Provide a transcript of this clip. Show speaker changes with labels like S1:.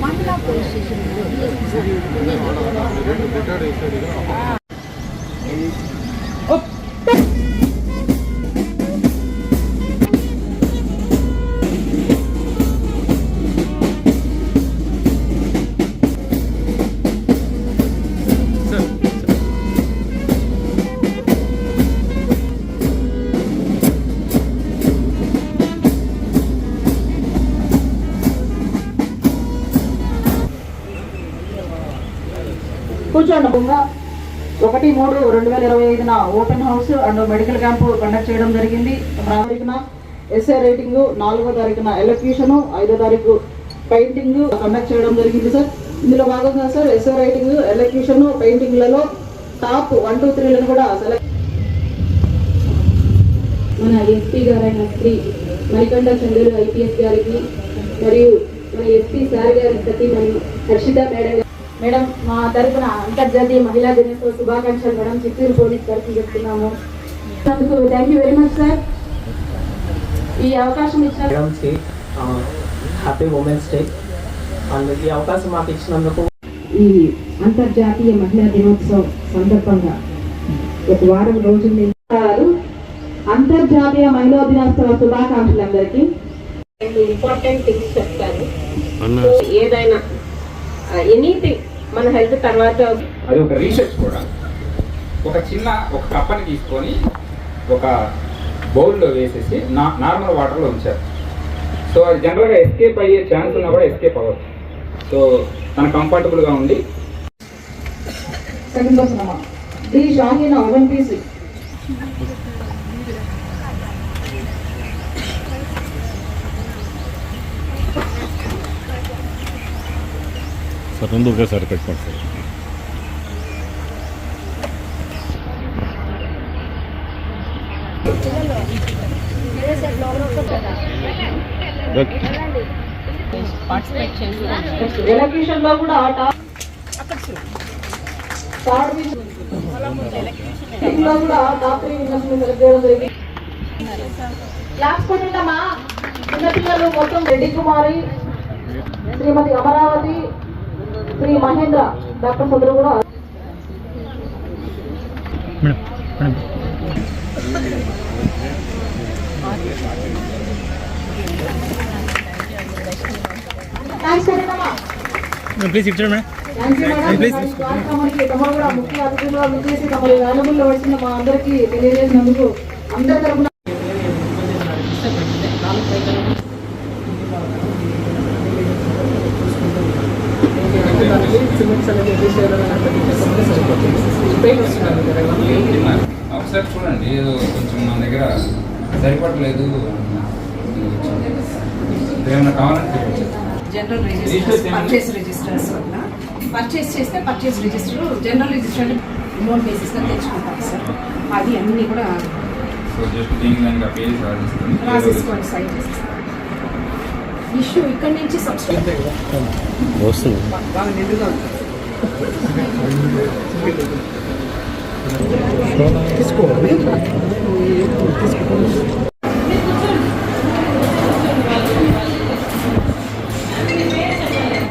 S1: మండలా police స్టేషన్లో
S2: కూర్చోండి బొమ్మ ఒకటి మూడు రెండు వేల ఇరవై ఐదున open house and medical camp conduct చేయడం జరిగింది. తారీఖున ఎస్ఏ రేటింగ్ నాలుగో తారీఖున ఎలక్యూషన్ ఐదో తారీఖు పెయింటింగ్ కండక్ట్ చేయడం జరిగింది సార్. ఇందులో భాగంగా sir S A writing elocution పెయింటింగ్లలో top one two త్రీలను కూడా సెలెక్ట్
S3: మన ఎస్పీ గారైన శ్రీ మణికంఠ చంద్రులు ఐపీఎస్ గారికి మరియు మన ఎస్పీ సార్ గారి ప్రతి హర్షిత మేడం మేడం మా తరపున అంతర్జాతీయ మహిళా దినోత్సవ శుభాకాంక్షలు మేడం చిత్తూరు పోలీస్ తరఫు చెప్తున్నాము. అందుకు thank you very much sir ఈ అవకాశం ఇచ్చిన
S4: హ్యాపీ ఉమెన్స్ డే అండ్ ఈ అవకాశం మాకు ఇచ్చినందుకు
S3: ఈ అంతర్జాతీయ మహిళా దినోత్సవం సందర్భంగా ఒక వారం రోజుల
S2: అంతర్జాతీయ మహిళా దినోత్సవ శుభాకాంక్షలు అందరికీ
S5: ఇంపార్టెంట్ థింగ్స్ చెప్తారు ఏదైనా ఎనీథింగ్ మన హెల్త్ తర్వాత
S6: అది ఒక రీసెర్చ్ కూడా. ఒక చిన్న ఒక కప్పని తీసుకొని ఒక బౌల్లో వేసేసి నా నార్మల్ వాటర్లో ఉంచారు. సో అది జనరల్గా ఎస్కేప్ అయ్యే ఛాన్స్ ఉన్నా కూడా ఎస్కేప్ అవ్వచ్చు సో తన కంఫర్టబుల్గా ఉండి
S2: సెకండ్ పర్సన్ అమ్మా. షాహీనా పీసీ
S7: ಸರ್ ಒಂದು ಸರ್ ಕಟ್ ಮಾಡಿ ಸರ್ ఓకే
S5: పార్టిసిపేట్ చేస్తారు
S2: ఎలక్యూషన్ లో కూడా ఆట థర్డ్ లో కూడా టాప్ త్రీ విన్నర్స్ సెలెక్ట్ చేయడం జరిగింది క్లాస్ కొట్టిందమ్మా చిన్నపిల్లలు మొత్తం రెడ్డి కుమారి శ్రీమతి అమరావతి శ్రీ మహేంద్ర డాక్టర్స్ అందరూ కూడా
S7: ప్లీజ్ ఇచ్చాడు మేడం.
S2: ముఖ్య అతిథులుగా విచ్చేసి వేలబుల్లో వచ్చిన మా అందరికీ తెలియజేసినందుకు అందరి తరపున
S6: ఒకసారి చూడండి ఏదో కొంచెం మన దగ్గర సరిపడలేదు. ఏమైనా కావాలంటే.
S8: జనరల్ రిజిస్టర్స్ పర్చేస్ రిజిస్టర్స్ వల్ల. పర్చేస్ చేస్తే purchase register general register amount బేసిస్గా తెచ్చుకుంటాం సార్. అది అన్నీ కూడా రాసేసుకొని సైన్ చేసేస్తాం ఇష్యూ ఇక్కడి నుంచి సబ్స్క్రైబ్
S7: వస్తుంది. తీసుకోవాలి